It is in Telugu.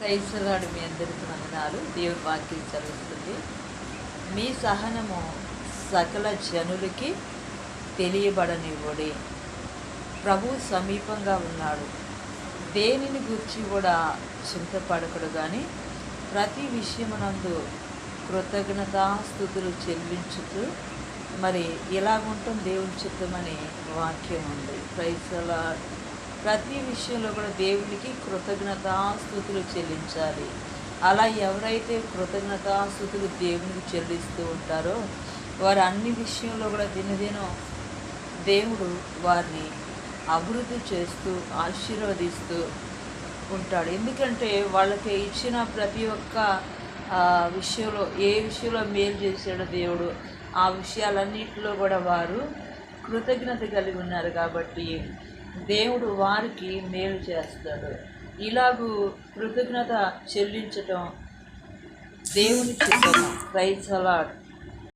క్రైస్తలాడు మీ అందరికీ వందనాలు. దేవుడి వాక్యం చదువుతుంది. మీ సహనము సకల జనులకి తెలియబడనివ్వడి. ప్రభు సమీపంగా ఉన్నాడు. దేనిని గురించి కూడా చింతపడకడు కానీ ప్రతి విషయమునందు కృతజ్ఞతాస్థుతులు చెల్లించుతూ మరి ఇలాగుంటాం దేవుని చిత్తమని వాక్యం ఉంది. క్రైస్తవ ప్రతి విషయంలో కూడా దేవునికి కృతజ్ఞతాస్థుతులు చెల్లించాలి. అలా ఎవరైతే కృతజ్ఞతాస్థుతులు దేవునికి చెల్లిస్తూ ఉంటారో వారు అన్ని విషయంలో కూడా దినదినం దేవుడు వారిని అభివృద్ధి చేస్తూ ఆశీర్వదిస్తూ ఉంటాడు. ఎందుకంటే వాళ్ళకి ఇచ్చిన ప్రతి ఒక్క విషయంలో ఏ విషయంలో మేలు చేశాడో దేవుడు ఆ విషయాలన్నింటిలో కూడా వారు కృతజ్ఞత కలిగి ఉన్నారు కాబట్టి దేవుడు వారికి మేలు చేస్తాడు. ఇలాగూ కృతజ్ఞత చెల్లించటం దేవుని రైస్ సలాడ్